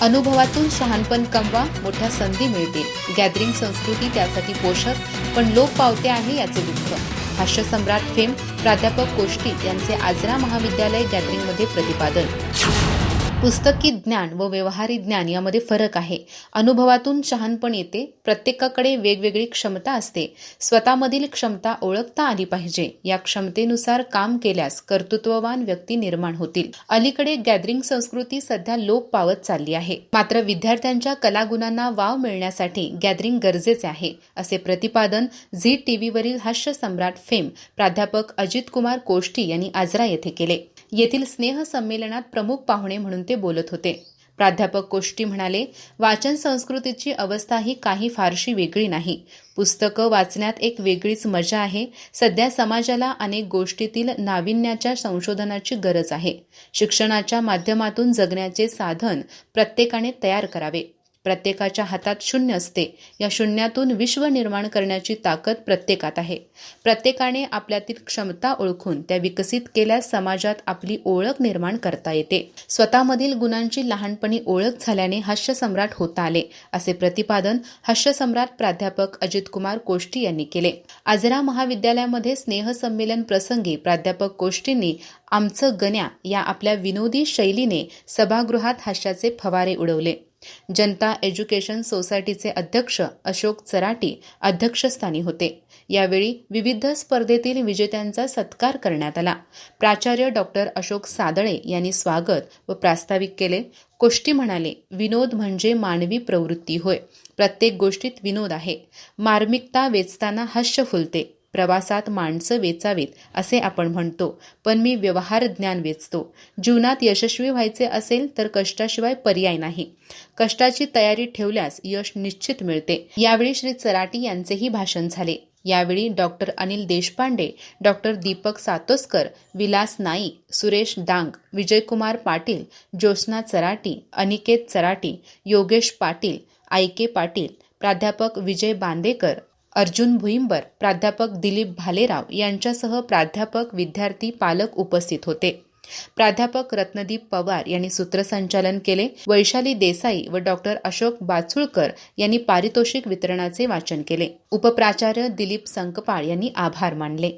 अनुभवातून शहाणपण कमवा मोठ्या संधी मिळतील. गॅदरिंग संस्कृती त्यासाठी पोषक पण लोक पावते आहे याचे दुःख. हास्यसम्राट फेम प्राध्यापक कोष्टी यांचे आजरा महाविद्यालय गॅदरिंगमध्ये प्रतिपादन. पुस्तकी ज्ञान व व्यवहारी ज्ञान यामध्ये फरक आहे. अनुभवातून शहाणपण येते प्रत्येकाकडे वेगवेगळी क्षमता असते. स्वतःमधील क्षमता ओळखता आली पाहिजे. या क्षमतेनुसार काम केल्यास कर्तृत्ववान व्यक्ती निर्माण होतील. अलीकडे गॅदरिंग संस्कृती सध्या लोप पावत चालली आहे. मात्र विद्यार्थ्यांच्या कलागुणांना वाव मिळण्यासाठी गॅदरिंग गरजेचे आहे असे प्रतिपादन झी टीव्हीवरील हास्य सम्राट फेम प्राध्यापक अजित कुमार कोष्टी यांनी आजरा येथे केले. येथील स्नेह संमेलनात प्रमुख पाहुणे म्हणून ते बोलत होते. प्राध्यापक कोष्टी म्हणाले वाचन संस्कृतीची अवस्था ही काही फारशी वेगळी नाही. पुस्तकं वाचण्यात एक वेगळीच मजा आहे. सध्या समाजाला अनेक गोष्टीतील नाविन्याच्या संशोधनाची गरज आहे. शिक्षणाच्या माध्यमातून जगण्याचे साधन प्रत्येकाने तयार करावे. प्रत्येकाच्या हातात शून्य असते. या शून्यातून विश्व निर्माण करण्याची ताकद प्रत्येकात आहे. प्रत्येकाने आपल्यातील क्षमता ओळखून त्या विकसित केल्यास समाजात आपली ओळख निर्माण करता येते. स्वतःमधील गुणांची लहानपणी ओळख झाल्याने हास्यसम्राट होता आले असे प्रतिपादन हास्यसम्राट प्राध्यापक अजित कुमार कोष्टी यांनी केले. आजरा महाविद्यालयामध्ये स्नेहसंमेलन प्रसंगी प्राध्यापक कोष्टींनी आमचं गण्या या आपल्या विनोदी शैलीने सभागृहात हास्याचे फवारे उडवले. जनता एज्युकेशन सोसायटीचे अध्यक्ष अशोक चराटी अध्यक्षस्थानी होते. यावेळी विविध स्पर्धेतील विजेत्यांचा सत्कार करण्यात आला. प्राचार्य डॉक्टर अशोक सादळे यांनी स्वागत व प्रास्ताविक केले. कोष्टी म्हणाले विनोद म्हणजे मानवी प्रवृत्ती होय. प्रत्येक गोष्टीत विनोद आहे. मार्मिकता वेचताना हास्य फुलते. प्रवासात माणसं वेचावीत असे आपण म्हणतो. पण मी व्यवहार ज्ञान वेचतो. जीवनात यशस्वी व्हायचे असेल तर कष्टाशिवाय पर्याय नाही. कष्टाची तयारी ठेवल्यास यश निश्चित मिळते. यावेळी श्री चराटी यांचेही भाषण झाले. यावेळी doctor Anil Deshpande doctor Deepak Satoskar Vilas Naik Suresh Dang Vijaykumar Patil Jyotsna Charati Aniket Charati Yogesh Patil I K Patil प्राध्यापक विजय बांदेकर अर्जुन भुईंबर प्राध्यापक दिलीप भालेराव यांच्यासह प्राध्यापक विद्यार्थी पालक उपस्थित होते. प्राध्यापक रत्नदीप पवार यांनी सूत्रसंचालन केले. वैशाली देसाई व डॉक्टर अशोक बाचुळकर यांनी पारितोषिक वितरणाचे वाचन केले. उपप्राचार्य दिलीप संकपाळ यांनी आभार मानले.